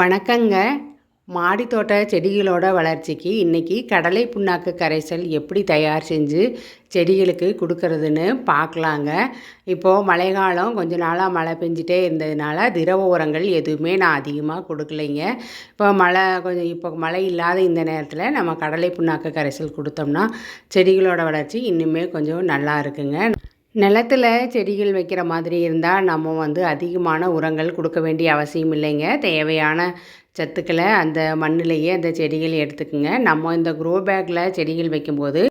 வணக்கங்க. மாடி தோட்ட செடிகளோட வளர்ச்சிக்கு இன்றைக்கி கடலை புண்ணாக்கு கரைசல் எப்படி தயார் செஞ்சு செடிகளுக்கு கொடுக்கறதுன்னு பார்க்கலாங்க. இப்போது மழைக்காலம் கொஞ்ச நாளாக மழை பெஞ்சிட்டே இருந்ததுனால திரவ உரங்கள் எதுவுமே நான் அதிகமாக கொடுக்கலைங்க. இப்போ மழை கொஞ்சம் இப்போ மழை இல்லாத இந்த நேரத்தில் நம்ம கடலை புண்ணாக்கு கரைசல் கொடுத்தோம்னா செடிகளோட வளர்ச்சி இன்னுமே கொஞ்சம் நல்லா இருக்குங்க. நிலத்துல செடிகள் வைக்கிற மாதிரி இருந்தால் நம்ம வந்து அதிகமான உரங்கள் கொடுக்க வேண்டிய அவசியம் இல்லைங்க. தேவையான சத்துக்களை அந்த மண்ணிலேயே அந்த செடிகள் எடுத்துக்குங்க. நம்ம இந்த க்ரோ பேக்கில் செடிகள் வைக்கும்போது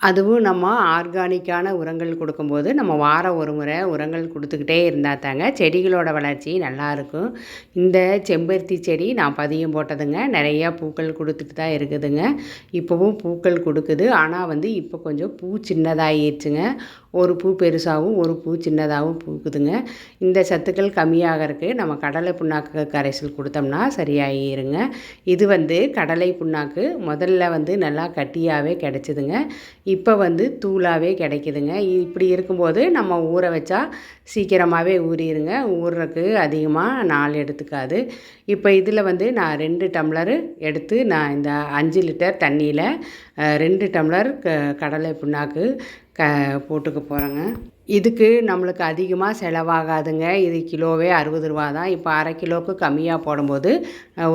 அதுவும் நம்ம ஆர்கானிக்கான உரங்கள் கொடுக்கும்போது நம்ம வாரம் ஒரு முறை உரங்கள் கொடுத்துக்கிட்டே இருந்தால் தாங்க செடிகளோட வளர்ச்சி நல்லாயிருக்கும் இந்த செம்பருத்தி செடி நான் பதியம் போட்டதுங்க. நிறையா பூக்கள் கொடுத்துட்டு தான் இருக்குதுங்க. இப்போவும் பூக்கள் கொடுக்குது. ஆனால் வந்து இப்போ கொஞ்சம் பூ சின்னதாகிடுச்சுங்க ஒரு பூ பெருசாகவும் ஒரு பூ சின்னதாகவும் பூக்குதுங்க. இந்த சத்துக்கள் கம்மியாகிறதுக்கு நம்ம கடலை புண்ணாக்கு கரைசல் கொடுத்தோம்னா சரியாகிருங்க இது வந்து கடலை புண்ணாக்கு முதல்ல வந்து நல்லா கட்டியாகவே கிடச்சிதுங்க. இப்போ வந்து தூளாகவே கிடைக்குதுங்க. இப்படி இருக்கும்போது நம்ம ஊற வச்சா சீக்கிரமாகவே ஊறிடுங்க ஊறுறக்கு அதிகமாக நாள் எடுத்துக்காது. இப்போ இதில் வந்து நான் ரெண்டு டம்ளரு எடுத்து நான் இந்த அஞ்சு லிட்டர் தண்ணியில் ரெண்டு டம்ளர் க கடலை புண்ணாக்கு க போட்டுக்க போகிறேங்க இதுக்கு நம்மளுக்கு அதிகமாக செலவாகாதுங்க. இது கிலோவே அறுபது ரூபா தான். இப்போ அரை கிலோவுக்கு கம்மியாக போடும்போது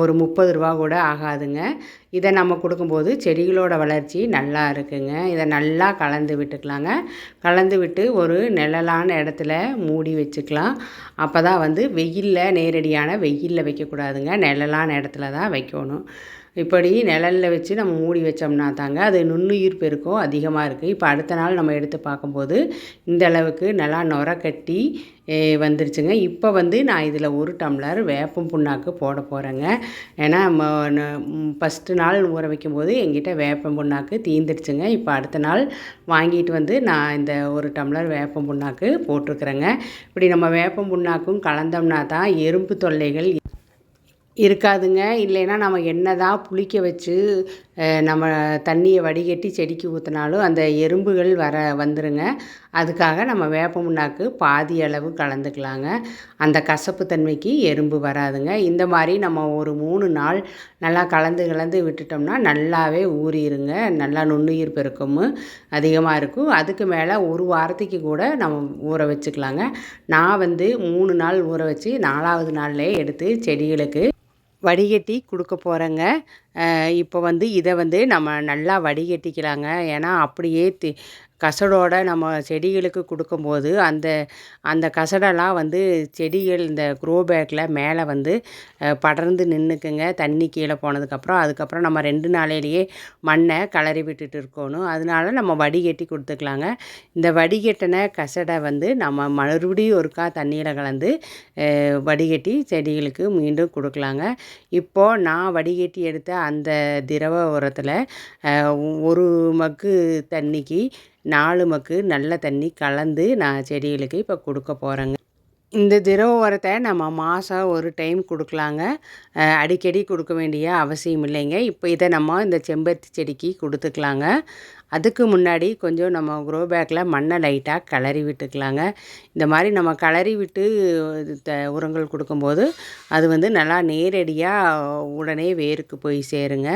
ஒரு முப்பது ரூபா கூட ஆகாதுங்க. இதை நம்ம கொடுக்கும்போது செடிகளோட வளர்ச்சி நல்லா இருக்குங்க. இதை நல்லா கலந்து விட்டுக்கலாங்க. கலந்து விட்டு ஒரு நிழலான இடத்துல மூடி வச்சுக்கலாம். அப்போ தான் வந்து வெயிலில் நேரடியான வெயிலில் வைக்கக்கூடாதுங்க. நிழலான இடத்துல தான் வைக்கணும். இப்படி நிழலில் வச்சு நம்ம மூடி வச்சோம்னா தாங்க அது நுண்ணுயிர் பெருக்கம் அதிகமாக இருக்குது இப்போ அடுத்த நாள் நம்ம எடுத்து பார்க்கும்போது இந்த அளவுக்கு நல்லா நுர கட்டி வந்துருச்சுங்க. இப்போ வந்து நான் இதில் ஒரு டம்ளர் வேப்பம் புண்ணாக்கு போட போகிறேங்க ஏன்னா ஃபஸ்ட்டு நாள் ஊற வைக்கும்போது எங்கிட்ட வேப்பம் புண்ணாக்கு தீந்துடுச்சுங்க இப்போ அடுத்த நாள் வாங்கிட்டு வந்து நான் இந்த ஒரு டம்ளர் வேப்பம் புண்ணாக்கு போட்டிருக்குறேங்க. இப்படி நம்ம வேப்பம் புண்ணாக்கும் கலந்தோம்னா தான் எறும்பு தொல்லைகள் இருக்காதுங்க. இல்லைன்னா நம்ம என்ன தான் புளிக்க வச்சு நம்ம தண்ணியை வடிகட்டி செடிக்கு ஊற்றினாலும் அந்த எறும்புகள் வர வந்துருங்க. அதுக்காக நம்ம வேப்ப முன்னாக்கு பாதி அளவு கலந்துக்கலாங்க. அந்த கசப்பு தன்மைக்கு எறும்பு வராதுங்க. இந்த மாதிரி நம்ம ஒரு மூணு நாள் நல்லா கலந்து கலந்து விட்டுட்டோம்னா நல்லாவே ஊறிடுங்க நல்லா நுண்ணுயிர் பெருக்கமும் அதிகமாக இருக்கும். அதுக்கு மேலே ஒரு வாரத்துக்கு கூட நம்ம ஊற வச்சுக்கலாங்க. நான் வந்து மூணு நாள் ஊற வச்சு நாலாவது நாள்லேயே எடுத்து செடிகளுக்கு வடிகட்டி கொடுக்க போகிறேங்க இப்போ வந்து இதை வந்து நம்ம நல்லா வடிகட்டிக்கலாங்க. ஏன்னா அப்படியே தி கசடோட நம்ம செடிகளுக்கு கொடுக்கும்போது அந்த அந்த கசடெல்லாம் வந்து செடிகள் இந்த க்ரோ பேக்கில் மேலே வந்து படர்ந்து நின்றுக்குங்க தண்ணி கீழே போனதுக்கப்புறம் அதுக்கப்புறம் நம்ம ரெண்டு நாளையிலேயே மண்ணை கலரி விட்டுட்டு இருக்கணும். அதனால நம்ம வடிகட்டி கொடுத்துக்கலாங்க. இந்த வடிகட்டின கசடை வந்து நம்ம மறுபடியும் ஒருக்கா தண்ணியில் கலந்து வடிகட்டி செடிகளுக்கு மீண்டும் கொடுக்கலாங்க. இப்போது நான் வடிகட்டி எடுத்த அந்த திரவ உரத்தில் ஒரு மக்கு தண்ணிக்கு நாலு மக்கு நல்ல தண்ணி கலந்து நான் செடிகளுக்கு இப்போ கொடுக்க போகிறேங்க இந்த திரவ உரத்தை நம்ம மாதம் ஒரு டைம் கொடுக்கலாங்க. அடிக்கடி கொடுக்க வேண்டிய அவசியம் இல்லைங்க. இப்போ இதை நம்ம இந்த செம்பருத்தி செடிக்கு கொடுத்துக்கலாங்க. அதுக்கு முன்னாடி கொஞ்சம் நம்ம க்ரோ பேக்கில் மண்ணை லைட்டாக கிளறி விட்டுக்கலாங்க. இந்த மாதிரி நம்ம கிளறி விட்டு த உரங்கள் கொடுக்கும்போது அது வந்து நல்லா நேரடியாக உடனே வேருக்கு போய் சேருங்க.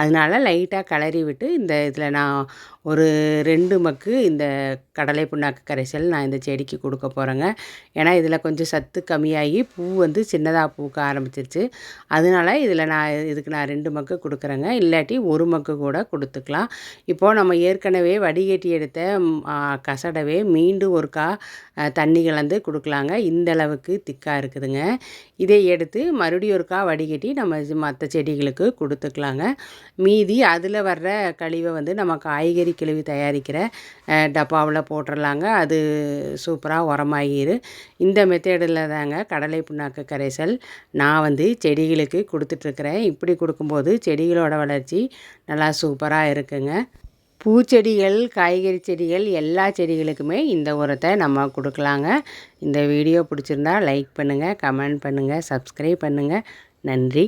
அதனால லைட்டாக கிளறி விட்டு இந்த இதில் நான் ஒரு ரெண்டு மக்கு இந்த கடலை புண்ணாக்கு கரைசல் நான் இந்த செடிக்கு கொடுக்க போகிறேங்க ஏன்னா இதில் கொஞ்சம் சத்து கம்மியாகி பூ வந்து சின்னதாக பூக்க ஆரம்பிச்சிருச்சு. அதனால இதில் நான் இதுக்கு நான் ரெண்டு மக்கு கொடுக்குறேங்க. இல்லாட்டி ஒரு மக்கு கூட கொடுத்துக்கலாம். இப்போது நம்ம ஏற்கனவே வடிகட்டி எடுத்த கசடவே மீண்டும் ஒருக்கா தண்ணி கலந்து கொடுக்கலாங்க. இந்த அளவுக்கு திக்காக இருக்குதுங்க. இதை எடுத்து மறுபடியும் ஒருக்கா வடிகட்டி நம்ம மற்ற செடிகளுக்கு கொடுத்துக்கலாங்க. மீதி அதில் வர்ற கழிவை வந்து நம்ம காய்கறி கழிவு தயாரிக்கிற டப்பாவில் போட்டுடலாங்க அது சூப்பராக உரமாகிரு இந்த மெத்தேடில் தாங்க கடலை புண்ணாக்கு கரைசல். நான் வந்து செடிகளுக்கு கொடுத்துட்ருக்குறேன். இப்படி கொடுக்கும்போது செடிகளோட வளர்ச்சி நல்லா சூப்பராக இருக்குங்க. பூச்செடிகள் காய்கறி செடிகள் எல்லா செடிகளுக்குமே இந்த உரத்தை நம்ம கொடுக்கலாங்க. இந்த வீடியோ பிடிச்சிருந்தா லைக் பண்ணுங்கள் கமெண்ட் பண்ணுங்கள் சப்ஸ்கிரைப் பண்ணுங்கள் நன்றி.